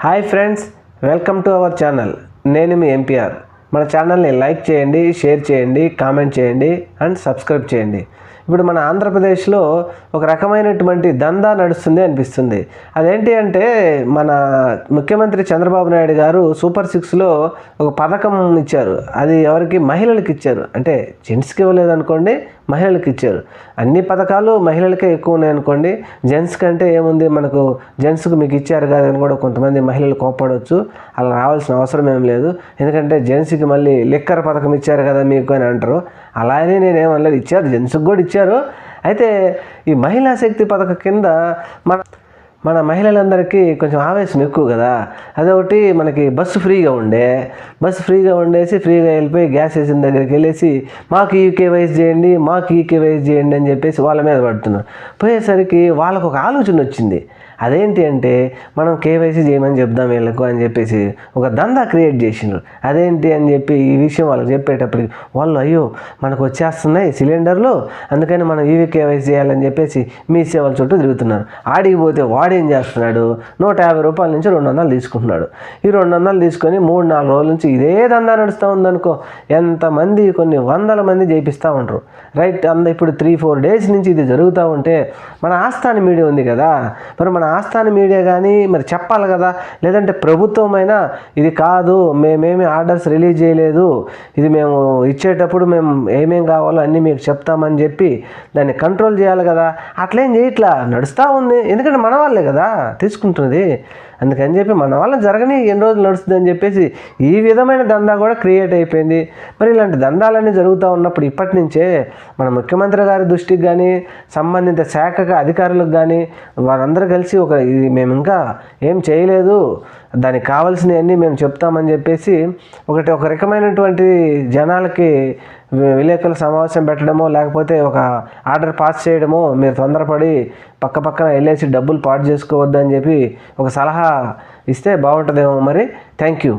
Hi friends welcome to our channel. నేను మీ MPR మన ఛానల్ని లైక్ చేయండి షేర్ చేయండి కామెంట్ చేయండి అండ్ సబ్స్క్రైబ్ చేయండి. ఇప్పుడు మన ఆంధ్రప్రదేశ్లో ఒక రకమైనటువంటి దందా నడుస్తుంది అనిపిస్తుంది. అదేంటి అంటే మన ముఖ్యమంత్రి చంద్రబాబు నాయుడు గారు సూపర్ సిక్స్లో ఒక పథకం ఇచ్చారు. అది ఎవరికి? మహిళలకు ఇచ్చారు. అంటే జెంట్స్కి ఇవ్వలేదు అనుకోండి మహిళలకు ఇచ్చారు. అన్ని పథకాలు మహిళలకే ఎక్కువ ఉన్నాయి అనుకోండి జెంట్స్ కంటే ఏముంది? మనకు జెంట్స్కి మీకు ఇచ్చారు కదా అని కూడా కొంతమంది మహిళలు కోప్పడవచ్చు అలా రావాల్సిన అవసరం ఏం లేదు. ఎందుకంటే జెంట్స్కి మళ్ళీ లిక్కర్ పథకం ఇచ్చారు కదా మీకు అని అంటారు. అలానే నేనేమనలేదు ఇచ్చారు. జెంట్స్కి కూడా ఇచ్చారు. అయితే ఈ మహిళా శక్తి పథకం కింద మన మన మహిళలందరికీ కొంచెం ఆవేశం ఎక్కువ కదా. అదొకటి మనకి బస్సు ఫ్రీగా ఉండే. బస్సు ఫ్రీగా ఉండేసి ఫ్రీగా వెళ్ళిపోయి గ్యాస్ స్టేషన్ దగ్గరికి వెళ్ళేసి మాకు ఈ కేవైస్ చేయండి మాకు ఈ కేవైస్ చేయండి అని చెప్పేసి వాళ్ళ మీద పడుతున్నారు. పోయేసరికి వాళ్ళకు ఒక ఆలోచన వచ్చింది. అదేంటి అంటే మనం కేవైసీ చేయమని చెప్దాం వీళ్ళకు అని చెప్పేసి ఒక దందా క్రియేట్ చేసిండ్రు. అదేంటి అని చెప్పి ఈ విషయం వాళ్ళకి చెప్పేటప్పటికి వాళ్ళు అయ్యో మనకు వచ్చేస్తున్నాయి సిలిండర్లు అందుకని మనం ఈవీ కేవైసీ చేయాలని చెప్పేసి మీ సేవల చుట్టూ తిరుగుతున్నారు. ఆడికి పోతే వాడేం చేస్తున్నాడు? నూట యాభై రూపాయల నుంచి రెండు వందలు తీసుకుంటున్నాడు. ఈ రెండు వందలు తీసుకొని మూడు నాలుగు రోజుల నుంచి ఇదే దందా నడుస్తూ ఉందనుకో ఎంతమంది కొన్ని వందల మంది చేపిస్తూ ఉంటారు రైట్ అంద ఇప్పుడు త్రీ ఫోర్ డేస్ నుంచి ఇది జరుగుతూ ఉంటే మన ఆస్థాని మీడియా ఉంది కదా. మరి మన ఆస్థాన మీడియా కానీ మరి చెప్పాలి కదా. లేదంటే ప్రభుత్వమైనా ఇది కాదు మేమేమి ఆర్డర్స్ రిలీజ్ చేయలేదు ఇది మేము ఇచ్చేటప్పుడు మేము ఏమేం కావాలో అన్నీ మీకు చెప్తామని చెప్పి దాన్ని కంట్రోల్ చేయాలి కదా. అట్లేం చేయట్లా నడుస్తూ ఉంది. ఎందుకంటే మన వాళ్ళే కదా తీసుకుంటున్నది. అందుకని చెప్పి మన వల్ల జరగని ఎన్ని రోజులు నడుస్తుంది అని చెప్పేసి ఈ విధమైన దందా కూడా క్రియేట్ అయిపోయింది. మరి ఇలాంటి దందాలన్నీ జరుగుతూ ఉన్నప్పుడు ఇప్పటి నుంచే మన ముఖ్యమంత్రి గారి దృష్టికి కానీ సంబంధిత శాఖకు అధికారులకు కానీ వారందరూ కలిసి ఒక ఇది మేము ఇంకా ఏం చేయలేదు. దానికి కావాల్సినవన్నీ మేము చెప్తామని చెప్పేసి ఒకటి ఒక రకమైనటువంటి జనాలకి వి- విలేకరుల సమావేశం పెట్టడమో లేకపోతే ఒక ఆర్డర్ పాస్ చేయడమో మీరు తొందరపడి పక్క పక్కన వెళ్ళేసి డబ్బులు పాటు చేసుకోవద్దని చెప్పి ఒక సలహా ఇస్తే బాగుంటుందేమో మరి. Thank you.